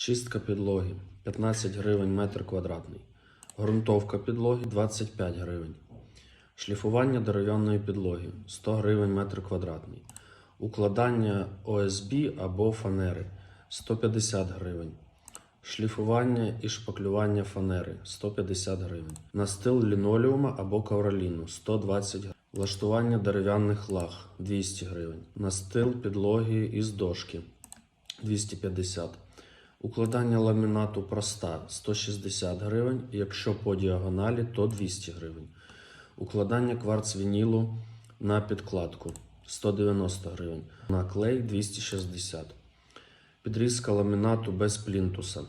Чистка підлоги 15 гривень метр квадратний. Грунтовка підлоги 25 гривень. Шліфування дерев'яної підлоги 100 гривень метр квадратний. Укладання ОСБ або фанери 150 гривень. Шліфування і шпаклювання фанери 150 гривень. Настил лінолеума або ковроліну 120 гривень. Влаштування дерев'яних лаг 200 гривень. Настил підлоги із дошки 250. Укладання ламінату проста 160 гривень. Якщо по діагоналі, то 200 гривень. Укладання кварц вінілу на підкладку 190 гривень. На клей 260. Підрізка ламінату без плінтуса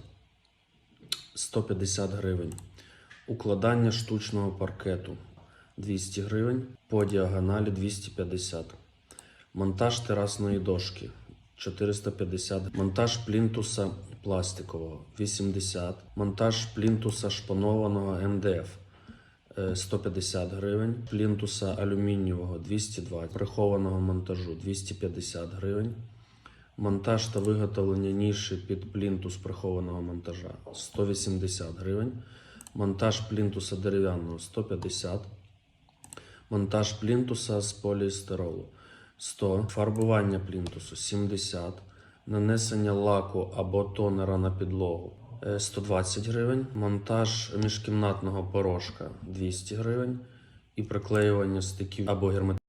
150 гривень. Укладання штучного паркету 200 гривень. По діагоналі 250. Монтаж терасної дошки 450. Монтаж плінтуса пластикового 80. Монтаж плінтуса шпанованого МДФ е, 150 гривень. Плінтуса алюмінієвого 220. Прихованого монтажу 250 гривень. Монтаж та виготовлення ніші під плінтус прихованого монтажа 180 гривень. Монтаж плінтуса дерев'яного 150. Монтаж плінтуса з поліестеролу 100. Фарбування плінтусу 70. Нанесення лаку або тонера на підлогу е, 120 гривень. Монтаж міжкімнатного порошка 200 гривень. І приклеювання стиків або герметичних